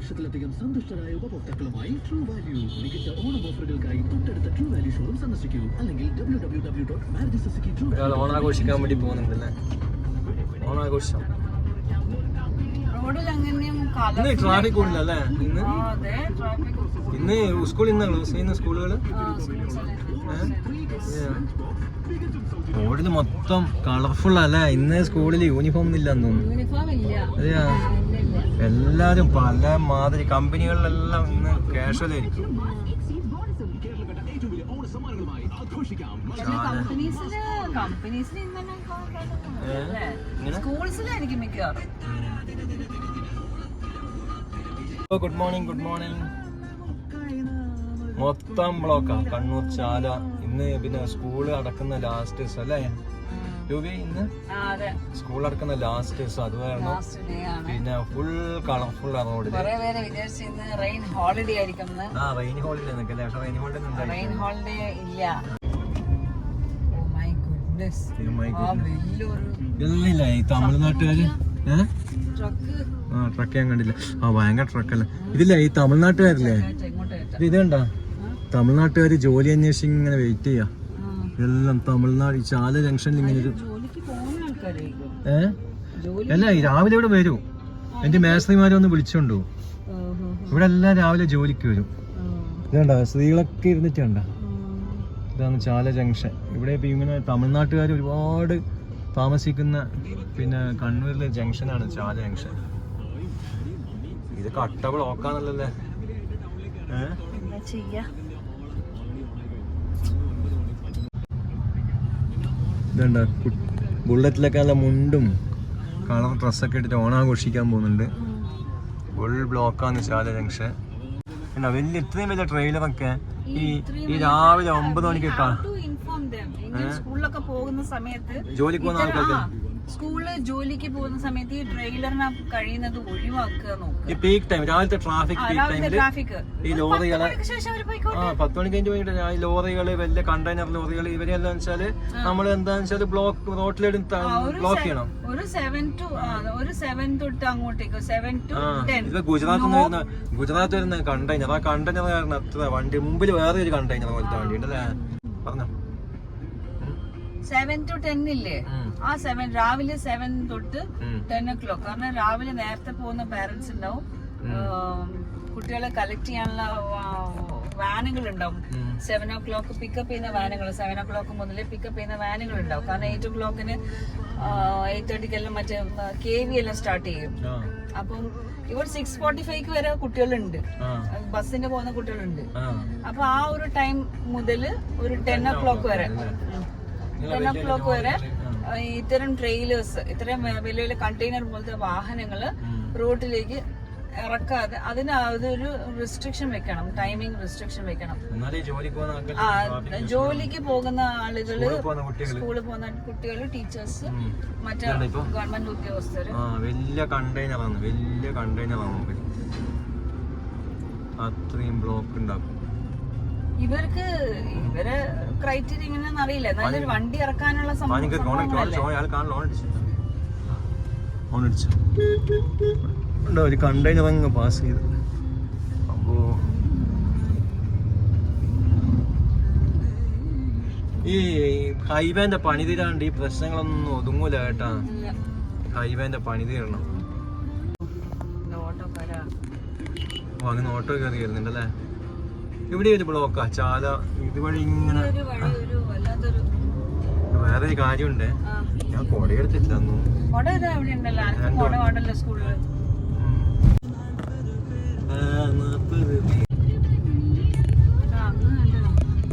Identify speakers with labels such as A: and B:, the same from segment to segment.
A: ലക്ഷത്തിലധികം സന്തുഷ്ടരായ ഉപഭോക്താക്കളുമായി true value മികച്ച ഓണം ഓഫറുകൾക്കായി തൊട്ടടുത്ത ട്രൂ വാല്യൂ ഷോറൂം സന്ദർശിക്കൂ. അല്ലെങ്കിൽ W W W dot Maruti Suzuki true
B: ഓണാഘോഷിക്കാൻ വേണ്ടി പോകുന്നുണ്ടല്ലേ ഓണാഘോഷം ഇന്ന്? ട്രാഫിക് ഉണ്ടല്ലേ ഇന്ന് ഇന്ന് സ്കൂളിൽ നിന്നാണ് ക്ലോസ് ചെയ്യുന്ന സ്കൂളുകൾ റോഡിൽ മൊത്തം കളർഫുൾ അല്ലേ? ഇന്ന് സ്കൂളിൽ യൂണിഫോം ഒന്നും ഇല്ലെന്ന് തോന്നുന്നു. അതെയാ? എല്ലാരും പല മാതിരി കമ്പനികളിലെല്ലാം ഇന്ന് കാഷ്വൽ ആയിരിക്കും. ഗുഡ് മോർണിംഗ് ഗുഡ് മോർണിംഗ് മൊത്തം ബ്ലോക്കാ കണ്ണൂർ ചാല. ഇന്ന് പിന്നെ സ്കൂൾ അടക്കുന്ന ലാസ്റ്റ് ദിവസം അല്ലേ? രൂപി ഇന്ന്? സ്കൂൾ അടക്കുന്ന ലാസ്റ്റ് ദിവസം അത് കാരണം പിന്നെ ഫുൾ കളർഫുൾ
C: ആണ് വിചാരിച്ചു റെയിൻ ഹോളിഡേ ആയിരിക്കും
B: ആ റെയിൻ ഹോളിഡേ നിൽക്കല്ലേ പക്ഷെ റെയിൻ ഹോളിഡേ
C: റെയിൻ ഹോളിഡേ ഇല്ല. ഓ മൈ ഗുഡ്നസ് ആ വലിയൊരു
B: ഇല്ല ഈ തമിഴ്നാട്ടുകാര് ഏഹ്
C: ട്രക്ക്
B: ആ ട്രക്ക് ഞാൻ കണ്ടില്ല. ആ ഭയങ്കര ട്രക്കല്ലേ ഇതില്ല ഈ തമിഴ്നാട്ടുകാരില്ലേ? ഇത് ഇത് കണ്ടാ തമിഴ്നാട്ടുകാര് ജോലി അന്വേഷിച്ച് ഇങ്ങനെ വെയിറ്റ് ചെയ്യാ. എല്ലാം തമിഴ്നാട് ഈ ചാല ജംഗ്ഷനിൽ ഇങ്ങനെ ഒരു അല്ല രാവിലെ ഇവിടെ വരൂ. എന്റെ മേസ്ത്രിമാരെ ഒന്ന് വിളിച്ചോണ്ടു. ഇവിടെ എല്ലാം രാവിലെ ജോലിക്ക് വരും. ഇതുണ്ട സ്ത്രീകളൊക്കെ ഇരുന്നിട്ട് കണ്ട. ഇതാണ് ചാല ജംഗ്ഷൻ ഇവിടെ ഇപ്പൊ ഇങ്ങനെ തമിഴ്നാട്ടുകാർ ഒരുപാട് താമസിക്കുന്ന പിന്നെ കണ്ണൂരിലെ ജംഗ്ഷനാണ് ചാല ജംഗ്ഷൻ ഇത് കട്ട ബ്ലോക്കാണല്ലേ ഏഹ്
C: എന്താ ചെയ്യാ
B: ഇതുണ്ട. ബുള്ളറ്റിലൊക്കെ നല്ല മുണ്ടും കളർ ഡ്രസ്സൊക്കെ ഇട്ടിട്ട് ഓണാഘോഷിക്കാൻ പോകുന്നുണ്ട്. ഫുൾ ബ്ലോക്കാണ് ശാല ജംഗ്ഷൻ എന്നാ വലിയ ഇത്രയും വലിയ ട്രെയിലറൊക്കെ ഈ ഈ രാവിലെ ഒമ്പത് മണിക്ക് ജോലിക്ക് പോകുന്ന ആൾക്കാർക്ക്
C: സ്കൂളിൽ ജോലിക്ക് പോകുന്ന സമയത്ത് ഈ ട്രെയിലറിന് കഴിയുന്നത് ഒഴിവാക്കുക നോക്കുക.
B: ഈ പീക്ക് ടൈം രാവിലത്തെ ട്രാഫിക് പീക്ക്
C: രാവിലത്തെ
B: ടൈമിൽ
C: ട്രാഫിക്
B: ഈ ലോറികളെ ആ പത്ത് മണിക്ക് കഴിഞ്ഞ് പോയിട്ട് ഈ ലോറികൾ വലിയ കണ്ടെയ്നർ ലോറികൾ ഇവരെല്ലാം വെച്ചാൽ നമ്മൾ എന്താണെന്ന് വെച്ചാൽ ബ്ലോക്ക് റോട്ടിലെടുത്ത് ബ്ലോക്ക് ചെയ്യണം.
C: ഒരു സെവൻ ടു ഒരു സെവൻ തൊട്ട് അങ്ങോട്ടേക്ക് സെവൻ ടു ടെൻ
B: ഇത് നിന്ന് വരുന്ന ഗുജറാത്ത് വരുന്ന കണ്ടെയ്നർ ആ കണ്ടെയ്നർ കാരണം അത്ര വണ്ടി മുമ്പിൽ വേറെ ഒരു കണ്ടെയ്നർ പോലത്തെ വണ്ടി ഉണ്ടല്ലേ പറഞ്ഞോ.
C: സെവൻ ടു ടെൻ ഇല്ലേ? ആ സെവൻ രാവിലെ സെവൻ തൊട്ട്. ടെൻ ഒ ക്ലോക്ക് കാരണം രാവിലെ നേരത്തെ പോകുന്ന പാരന്റ്സ് ഉണ്ടാവും. കുട്ടികളെ കളക്ട് ചെയ്യാനുള്ള വാനുകൾ ഉണ്ടാവും. സെവൻ ഓ ക്ലോക്ക് പിക്കപ്പ് ചെയ്യുന്ന വാനുകൾ സെവൻ ഓ ക്ലോക്ക് മുതൽ പിക്കപ്പ് ചെയ്യുന്ന വാനുകൾ ഉണ്ടാവും. കാരണം എയ്റ്റ് ഓ ക്ലോക്കിന് എയ്റ്റ് തേർട്ടിക്കെല്ലാം മറ്റേ കെ വി എല്ലാം സ്റ്റാർട്ട് ചെയ്യും. അപ്പം ഇവിടെ സിക്സ് ഫോർട്ടി ഫൈവ് വരെ കുട്ടികളുണ്ട്. ബസ്സിന് പോകുന്ന കുട്ടികളുണ്ട്. അപ്പൊ ആ ഒരു ടൈം മുതൽ ഒരു ടെൻ ഒ ക്ലോക്ക് വരെ. ടെൻ ഓ ക്ലോക്ക് വരെ. ഇത്തരം ട്രെയിലേഴ്സ് ഇത്തരം വലിയ വലിയ കണ്ടെയ്നർ പോലത്തെ വാഹനങ്ങൾ റോഡിലേക്ക് ഇറക്കാതെ അതിന് അതൊരു റെസ്ട്രിക്ഷൻ വെക്കണം ടൈമിംഗ് റെസ്ട്രിക്ഷൻ വെക്കണം.
B: ജോലിക്ക് പോകുന്ന ആളുകൾ
C: സ്കൂളിൽ പോകുന്ന കുട്ടികൾ ടീച്ചേഴ്സ് മറ്റേ ഗവൺമെന്റ് ഉദ്യോഗസ്ഥര്.
B: വലിയ കണ്ടെയ്നറാണ് വലിയ കണ്ടെയ്നറാണ് അത്രയും ബ്ലോക്ക് ഉണ്ടാക്കും.
C: ഇവർക്ക് ഇവർ ക്രൈറ്റീരിയ ഇങ്ങനെയൊന്നും അറിയില്ല. നല്ലൊരു വണ്ടി ഇറക്കാനുള്ള
B: സംഭവം ഒരു കണ്ടെയ്നർ അങ്ങ് പാസ് ചെയ്തു. അപ്പോ ഈ ഹൈവേന്റെ പണി തീരാണ്ട് ഈ പ്രശ്നങ്ങളൊന്നും ഒതുങ്ങൂല കേട്ടാ. ഹൈവേന്റെ പണി തീരണം വാങ്ങുന്ന ഓട്ടോ കയറി അല്ലേ ഇവിടെ ഒരു ബ്ലോക്കാ ചാല ഇതുവഴി ഇങ്ങനെ വേറെ ഒരു കാര്യമുണ്ട്. ഞാൻ കൊടയെടുത്തില്ല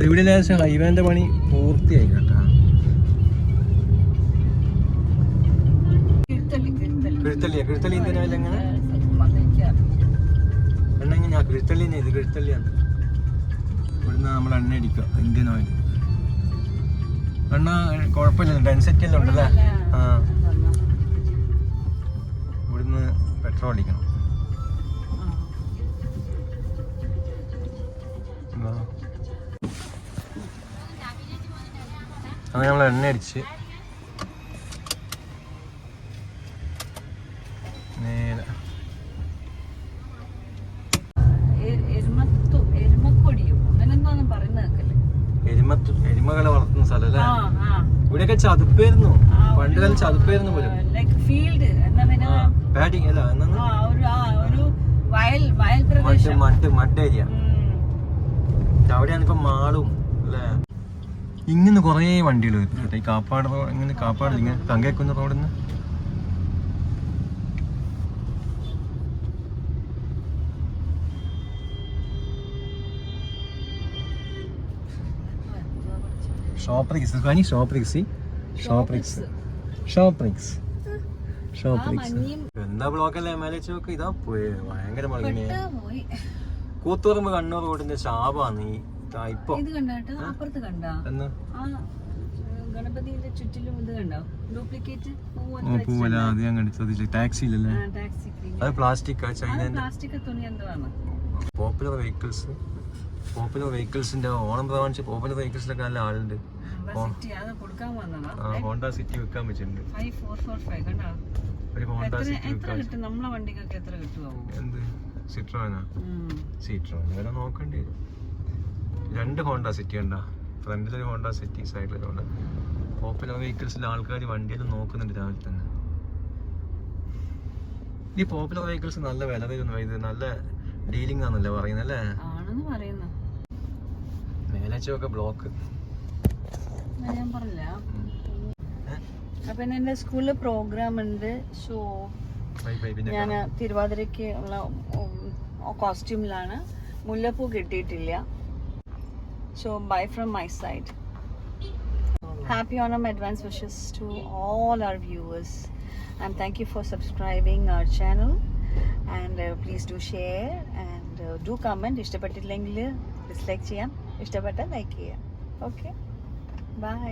C: ഇവിടെ
B: ലേശം ഹൈവേന്റെ പണി പൂർത്തിയായി കേട്ടാ.
C: കിഴുത്തള്ളി, കിഴുത്തള്ളി.
B: കിഴുത്തള്ളിയാ? കിഴുത്തള്ളി എന്തിനാ എങ്ങനെ. എണ്ണ എങ്ങനെയാ? ഇത് കിഴുത്തള്ളിയാണ് ഇവിടുന്ന് നമ്മൾ എണ്ണ അടിക്കുക ഇന്ത്യൻ ഓയിൽ എണ്ണ കുഴപ്പമില്ല ഡെൻസിറ്റി എല്ലാം ഉണ്ടല്ലേ? ആ. ഇവിടുന്ന് പെട്രോൾ അടിക്കണം. അങ്ങനെ നമ്മൾ എണ്ണ അടിച്ച്. നേരെ. ചതുപ്പായിരുന്നു
C: ആ,
B: പണ്ട് കാലം ചതുപ്പായിരുന്നു പോലും.
C: ഫീൽഡ്
B: ആ അല്ല
C: വയൽ വയൽ പ്രദേശം.
B: Mud mud area. അവിടെയാണ് ഇപ്പൊ മാളും അല്ലേ? ഇങ്ങനെ കുറേ വണ്ടികൾ ഈ കാപ്പാട് ഇങ്ങനെ കാപ്പാട് ഇങ്ങനെ കങ്കേക്കുന്ന റോഡിൽ നിന്ന് ഷോപ്രിക്സ് കനി ഷോപ്രിക്സ് ഷോപ്രിക്സ് ഷോപ്രിക്സ് ഷോപ്രിക്സ് എന്താ ബ്ലോക്കല്ലേ മേലെ നോക്ക്. ഇതാ പോയി. ഭയങ്കര
C: മുളകിനെ.
B: കൂത്തുറമ്പ് കണ്ണൂർ റോഡിന്റെ ശാപാണ് ഈ ഇപ്പൊ.
C: കണ്ടാ
B: എന്ന്?
C: ആ ഗണപതിന്റെ ചുറ്റിലും ഇത് കണ്ടോ? ഡ്യൂപ്ലിക്കേറ്റ്
B: ഓ പൂവല അത് ഞാൻ കണ്ടിട്ട് ടാക്സിയിലല്ലേ
C: ടാക്സി
B: അത് പ്ലാസ്റ്റിക് ചൈനന്റെ.
C: പ്ലാസ്റ്റിക് തുണി
B: പോപ്പുലർ വെഹിക്കിൾസ് പോപ്പുലർ വെഹിക്കിൾസിന്റെ ഓണം പ്രമാണിച്ച് പോപ്പുലർ വെഹിക്കിൾസിലൊക്കെ നല്ല ആളുണ്ട്. ഹോണ്ട സിറ്റി വെക്കാൻ വെച്ചിട്ടുണ്ട്. ഒരു ഹോണ്ട സിറ്റി
C: കിട്ടും? നമ്മളെ വണ്ടിക്കൊക്കെ എത്ര കിട്ടുമോ
B: എന്ത്? സിട്രോനാ
C: ഉം.
B: സിട്രോൻ വില നോക്കേണ്ടി വരും. രണ്ട് ഹോണ്ട സിറ്റി ഉണ്ടാ ഫ്രണ്ടിലൊരു ഹോണ്ട സിറ്റി സൈഡിലൊരു ഹോണ്ട പോപ്പുലർ വെഹിക്കിൾസിൽ ആൾക്കാർ വണ്ടിയിൽ നോക്കുന്നുണ്ട് രാവിലെ തന്നെ. ഈ പോപ്പുലർ വെഹിക്കിൾസ് നല്ല വില വരുന്നു ഇത് നല്ല ഡീലിംഗ് ആണല്ലേ പറയുന്നത് അല്ലേ?
C: ആണെന്ന് പറയുന്നു.
B: മേലച്ചൊക്കെ ബ്ലോക്ക്
C: ഞാൻ പറഞ്ഞില്ല. അപ്പൊ എന്റെ സ്കൂളിൽ പ്രോഗ്രാം ഉണ്ട്. സോ
B: പിന്നെ
C: ഞാൻ തിരുവാതിരയ്ക്ക് ഉള്ള കോസ്റ്റ്യൂമിലാണ് മുല്ലപ്പൂ കിട്ടിയിട്ടില്ല. So bye from my side happy Onam advance wishes to all our viewers and thank you for subscribing our channel and please do share and do comment ഇഷ്ടപ്പെട്ടില്ലെങ്കിൽ ഡിസ്ലൈക്ക് ചെയ്യാം. ഇഷ്ടപ്പെട്ടാൽ ലൈക്ക് ചെയ്യാം. Okay bye